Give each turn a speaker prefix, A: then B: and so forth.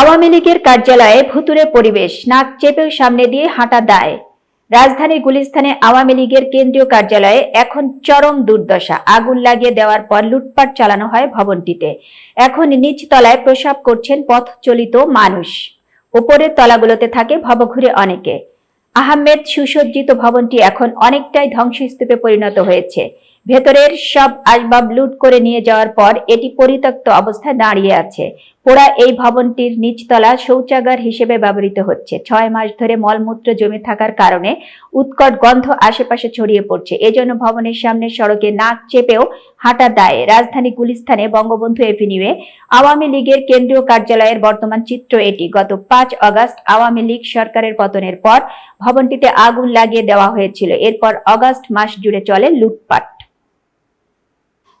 A: আওয়ামী লীগের কার্যালয়ে ভুতুরে পরিবেশ, নাক চেপেও সামনে দিয়ে হাঁটা দায়। রাজধানীর গুলিস্তানে আওয়ামী লীগের কেন্দ্রীয় কার্যালয়ে এখন চরম দুর্দশা, আগুন লাগিয়ে দেওয়ার পর লুটপাট চালানো হয় ভবনটিতে। এখন নিচ তলায় প্রসাব করছেন পথ চলিত মানুষ। উপরের তলাগুলোতে থাকে ভবঘুরে অনেকে। আহমেদ সুসজ্জিত ভবনটি এখন অনেকটাই ধ্বংসস্তূপে পরিণত হয়েছে। ভেতরের সব আসবাব লুট করে নিয়ে যাওয়ার পর এটি পরিত্যক্ত অবস্থায় দাঁড়িয়ে আছে। পোড়া এই ভবনটির নিচতলা শৌচাগার হিসেবে ব্যবহৃত হচ্ছে। ছয় মাস ধরে মলমূত্র জমে থাকার কারণে উৎকট গন্ধ আশেপাশে ছড়িয়ে পড়ছে। এজন্য ভবনের সামনে সড়কে নাক চেপেও হাঁটা দায়ে। রাজধানী গুলিস্তানে বঙ্গবন্ধু এভিনিউয়ে আওয়ামী লীগের কেন্দ্রীয় কার্যালয়ের বর্তমান চিত্র এটি। গত পাঁচ আগস্ট আওয়ামী লীগ সরকারের পতনের পর ভবনটিতে আগুন লাগিয়ে দেওয়া হয়েছিল। এরপর অগাস্ট মাস জুড়ে চলে লুটপাট।